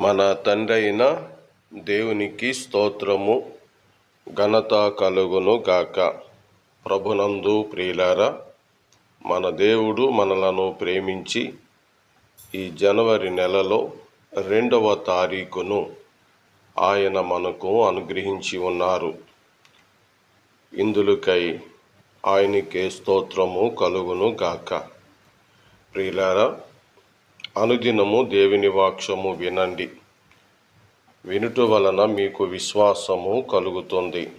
మన తండ్రైన దేవునికి స్తోత్రము ఘనత కలుగును గాక. ప్రభునందు ప్రియులారా మన దేవుడు మనలను ప్రేమించి ఈ జనవరి నెలలో రెండవ తారీఖును ఆయన మనకు అనుగ్రహించి ఉన్నారు. ఇందులకై ఆయనకే స్తోత్రము కలుగును గాక. ప్రియులారా అనుదినము దేవుని వాక్యము వినండి. వినుట వలన మీకు విశ్వాసము కలుగుతుంది.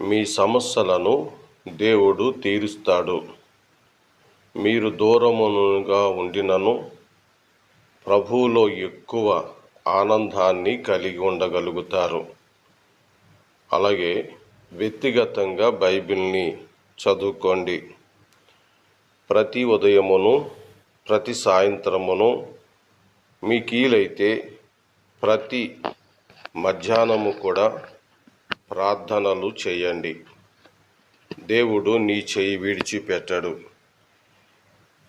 మీ సమస్యలను దేవుడు తీరుస్తాడు. మీరు దూరముగా ఉండినను ప్రభువులో ఎక్కువ ఆనందాన్ని కలిగి ఉండగలుగుతారు. అలాగే వ్యక్తిగతంగా బైబిల్ని చదువుకోండి. ప్రతి ఉదయమును ప్రతి సాయంత్రమును మీ కీలైతే ప్రతి మధ్యాహ్నము కూడా ప్రార్థనలు చేయండి. దేవుడు నీ చేయి విడిచిపెట్టడు.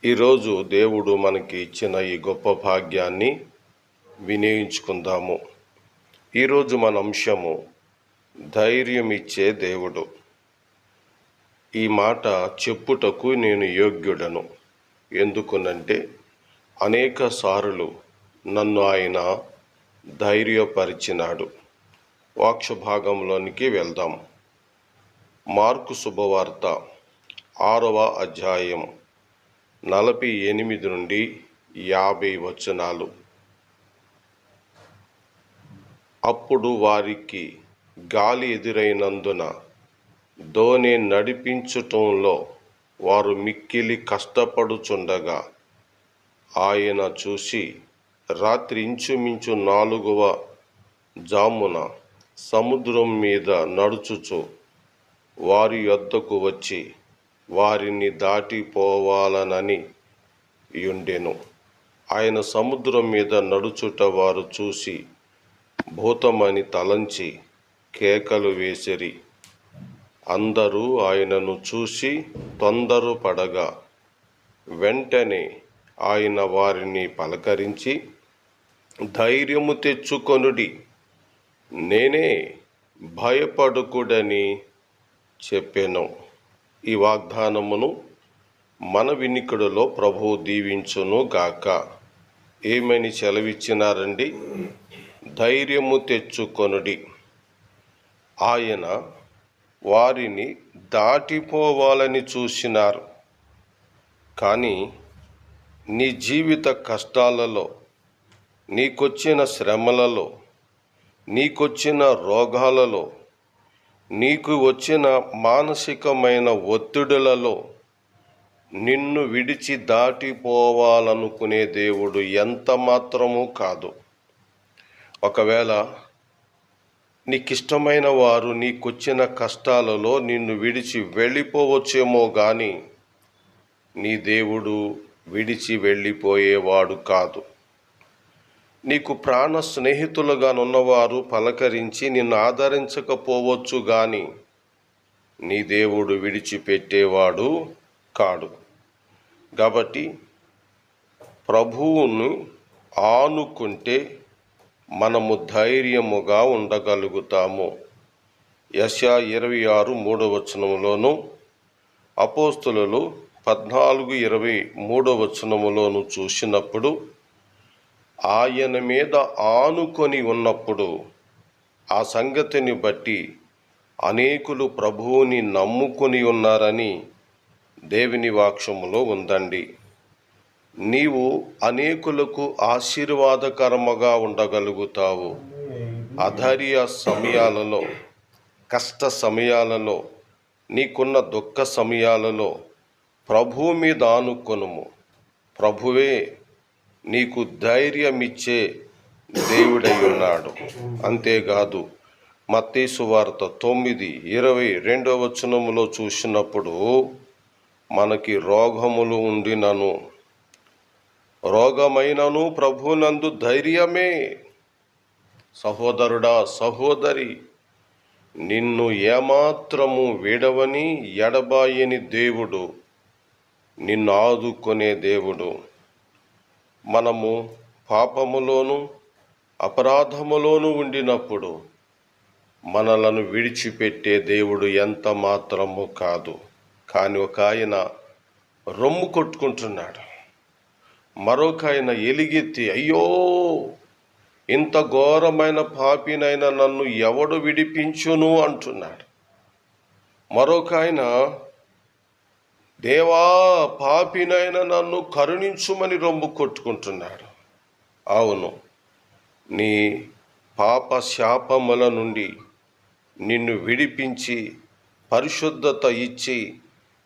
ఈరోజు దేవుడు మనకి ఇచ్చిన ఈ గొప్ప భాగ్యాన్ని వినియోగించుకుందాము. ఈరోజు మన అంశము ధైర్యం ఇచ్చే దేవుడు. ఈ మాట చెప్పుటకు నేను యోగ్యుడను. ఎందుకునంటే అనేక సార్లు నన్ను ఆయన ధైర్యపరిచినాడు. వాక్ష భాగంలోనికి వెళ్దాం. మార్కు శుభవార్త ఆరవ అధ్యాయం నలభై ఎనిమిది నుండి యాభై వచనాలు. అప్పుడు వారికి గాలి ఎదురైనందున ధోని నడిపించటంలో వారు మిక్కిలి కష్టపడుచుండగా ఆయన చూసి రాత్రి ఇంచుమించు నాలుగవ జామున సముద్రం మీద నడుచుచు. వారి యొద్దకు వచ్చి వారిని దాటిపోవాలనని యుండెను ఆయన సముద్రం మీద నడుచుట వారు చూసి భూతమని తలంచి కేకలు వేసిరి. అందరూ ఆయనను చూసి తొందరపడగా వెంటనే ఆయన వారిని పలకరించి ధైర్యము తెచ్చుకొనుడి. నేనే భయపడుకుడని చెప్పాను. ఈ వాగ్దానమును మన వినికుడిలో ప్రభువు దీవించును గాక. ఏమని సెలవిచ్చినారండి? ధైర్యము తెచ్చుకొనుడి. ఆయన వారిని దాటిపోవాలని చూసినారు. కానీ నీ జీవిత కష్టాలలో నీకొచ్చిన శ్రమలలో నీకొచ్చిన రోగాలలో నీకు వచ్చిన మానసికమైన ఒత్తిడులలో నిన్ను విడిచి దాటిపోవాలనుకునే దేవుడు ఎంత మాత్రము కాదు. ఒకవేళ నీకిష్టమైన వారు నీకొచ్చిన కష్టాలలో నిన్ను విడిచి వెళ్ళిపోవచ్చేమో కానీ నీ దేవుడు విడిచి వెళ్ళిపోయేవాడు కాదు. నీకు ప్రాణ స్నేహితులుగానున్నవారు పలకరించి నిన్ను ఆదరించకపోవచ్చు కానీ నీ దేవుడు విడిచిపెట్టేవాడు కాడు. కాబట్టి ప్రభువును ఆనుకుంటే మనము ధైర్యముగా ఉండగలుగుతాము. యశా ఇరవై ఆరు మూడవ వచనములోను అపోస్తులలో పద్నాలుగు ఇరవై మూడవ వచనములోను చూసినప్పుడు ఆయన మీద ఆనుకొని ఉన్నప్పుడు ఆ సంగతిని బట్టి అనేకులు ప్రభువుని నమ్ముకొని ఉన్నారని దేవుని వాక్షములో ఉందండి. నీవు అనేకులకు ఆశీర్వాదకరముగా ఉండగలుగుతావు. అధైర్య సమయాలలో కష్ట సమయాలలో నీకున్న దుఃఖ సమయాలలో ప్రభువు మీద ఆనుకొనుము ప్రభువే నీకు ధైర్యమిచ్చే దేవుడై ఉన్నాడు అంతేకాదు మత్తేసు వార్త తొమ్మిది ఇరవై రెండవ వచనములో చూసినప్పుడు మనకి రోగములు ఉండినను. రోగమైనను ప్రభునందు ధైర్యమే. సహోదరుడా సహోదరి నిన్ను ఏమాత్రము విడవని ఎడబాయని దేవుడు నిన్ను ఆదుకునే దేవుడు. మనము పాపములోను అపరాధములోను ఉండినప్పుడు మనలను విడిచిపెట్టే దేవుడు ఎంత మాత్రము కాదు. కానీ ఒక ఆయన రొమ్ము కొట్టుకుంటున్నాడు. మరొక ఆయన ఎలిగెత్తి అయ్యో! ఇంత ఘోరమైన పాపినైనా నన్ను ఎవడు విడిపించును అంటున్నాడు. మరొక ఆయన దేవా పాపినైన నన్ను కరుణించుమని రొమ్ము కొట్టుకుంటున్నాడు. అవును నీ పాప శాపముల నుండి నిన్ను విడిపించి పరిశుద్ధత ఇచ్చి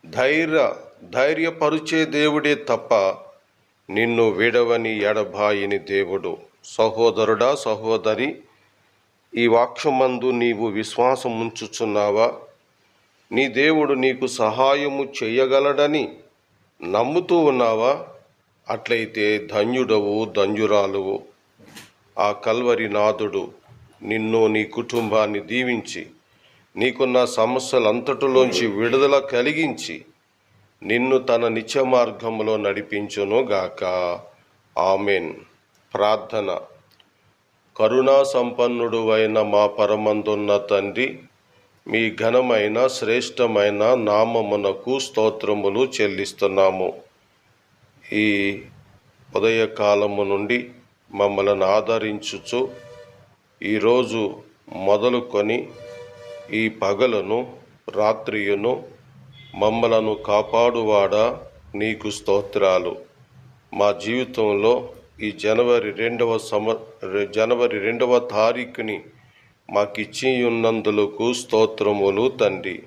ధైర్య ధైర్యపరిచే దేవుడే తప్ప నిన్ను విడవని ఎడబాయిని దేవుడు. సహోదరుడా సహోదరి ఈ వాక్యమందు నీవు విశ్వాసం ఉంచుచున్నావా నీ దేవుడు నీకు సహాయము చేయగలడని నమ్ముతూ ఉన్నావా? అట్లయితే ధన్యుడవు ధన్యురాలువు. ఆ కల్వరి నాథుడు నిన్ను నీ కుటుంబాన్ని దీవించి నీకున్న సమస్యలంతటిలోంచి విడుదల కలిగించి నిన్ను తన నిత్య మార్గంలో నడిపించును గాక ఆమెన్. ప్రార్థన. కరుణా సంపన్నుడు అయిన మా పరమందున్న తండ్రి మీ ఘనమైన శ్రేష్టమైన నామమునకు స్తోత్రములు చెల్లిస్తున్నాము. ఈ ఉదయకాలము నుండి మమ్మలను ఆదరించుచు ఈరోజు మొదలుకొని ఈ పగలను రాత్రియును మమ్మలను కాపాడువాడా నీకు స్తోత్రాలు. మా జీవితంలో ఈ జనవరి రెండవ సమ జనవరి రెండవ తారీఖుని మాకిచ్చి ఉన్నందులకు స్తోత్రములు తండ్రి.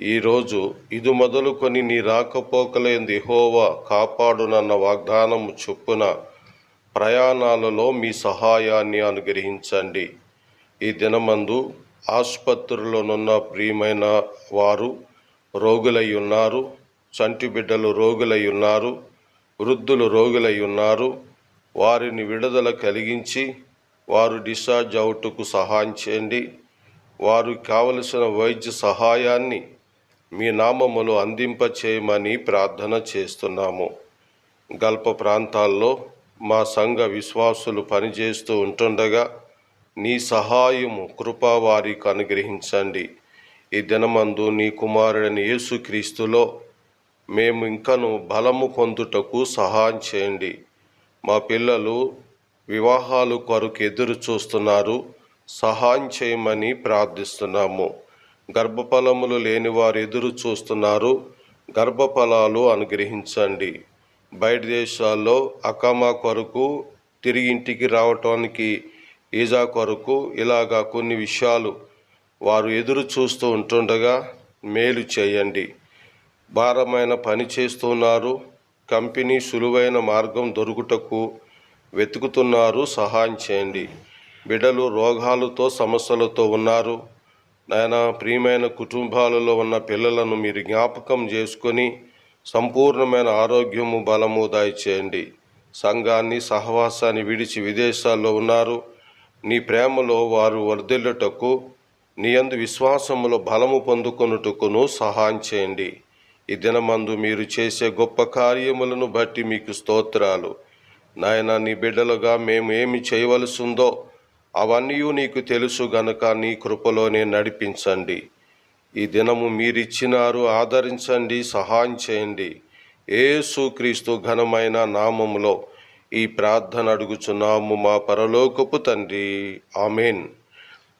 ఈరోజు ఇది మొదలుకొని నీ రాకపోకలేంది హోవా కాపాడునన్న వాగ్దానము చొప్పున ప్రయాణాలలో మీ సహాయాన్ని అనుగ్రహించండి. ఈ దినమందు ఆసుపత్రుల్లోనున్న ప్రియమైన వారు రోగులై ఉన్నారు చంటి బిడ్డలు రోగులై ఉన్నారు వృద్ధులు రోగులై ఉన్నారు వారిని విడుదల కలిగించి వారు డిశ్చార్జ్ అవుట్కు సహాయం చేయండి. వారు కావలసిన వైద్య సహాయాన్ని మీ నామములు అందింప చేయమని ప్రార్థన చేస్తున్నాము. గల్ప ప్రాంతాల్లో మా సంఘ విశ్వాసులు పనిచేస్తూ ఉంటుండగా నీ సహాయము కృపా వారికి అనుగ్రహించండి. ఈ దినమందు నీ కుమారుడని యేసుక్రీస్తులో మేము ఇంకను బలము పొందుటకు సహాయం చేయండి. మా పిల్లలు వివాహాలు కొరకు ఎదురు చూస్తున్నారు. సహాయం చేయమని ప్రార్థిస్తున్నాము. గర్భఫలములు లేని వారు ఎదురు చూస్తున్నారు. గర్భఫలాలు అనుగ్రహించండి. బయట దేశాల్లో అకామా కొరకు తిరిగి ఇంటికి రావటానికి ఈజా కొరకు ఇలాగా కొన్ని విషయాలు వారు ఎదురు చూస్తూ ఉంటుండగా మేలు చేయండి. భారమైన పని చేస్తున్నారు కంపెనీ సులువైన మార్గం దొరుకుటకు వెతుకుతున్నారు సహాయం చేయండి. బిడ్డలు రోగాలతో సమస్యలతో ఉన్నారు. నాయన ప్రియమైన కుటుంబాలలో ఉన్న పిల్లలను మీరు జ్ఞాపకం చేసుకొని సంపూర్ణమైన ఆరోగ్యము బలము దయచేయండి. సంఘాన్ని సహవాసాన్ని విడిచి విదేశాల్లో ఉన్నారు. నీ ప్రేమలో వారు వర్ధిల్లుటకు నీ అందు విశ్వాసములో బలము పొందుకొనుటకును సహాయం చేయండి. ఈ దినమందు మీరు చేసే గొప్ప కార్యములను బట్టి మీకు స్తోత్రాలు. నాయన నీ బిడ్డలుగా మేము ఏమి చేయవలసిందో అవన్నీ నీకు తెలుసు గనుక నీ కృపలోనే నడిపించండి. ఈ దినము మీరిచ్చినారు ఆదరించండి సహాయం చేయండి. ఏసుక్రీస్తు ఘనమైన నామములో ఈ ప్రార్థన అడుగుచున్నాము మా పరలోకపు తండ్రి. ఆమెన్.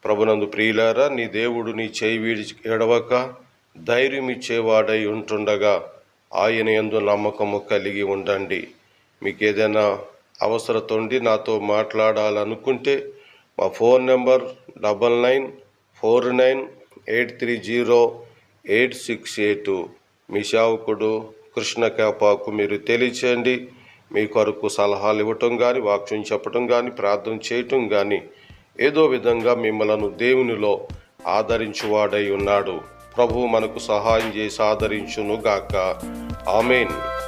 ప్రభునందు ప్రియులారా నీ దేవుడు నీ చేయి వీడి ఎడవక ధైర్యం ఇచ్చేవాడై ఉంటుండగా ఆయన ఎందు నమ్మకము కలిగి ఉండండి. మీకు ఏదైనా అవసరత ఉండి నాతో మాట్లాడాలనుకుంటే మా phone number double nine four nine eight three zero eight six eight. మీ సేవకుడు కృష్ణ కేపాకు మీరు తెలియచేయండి. మీ కొరకు సలహాలు ఇవ్వటం కానీ వాక్యం చెప్పటం కానీ ప్రార్థన చేయటం కానీ ఏదో విధంగా మిమ్మలను దేవునిలో ఆదరించువాడై ఉన్నాడు. ప్రభు మనకు సహాయం చేసి ఆదరించునుగాక. ఆమెన్.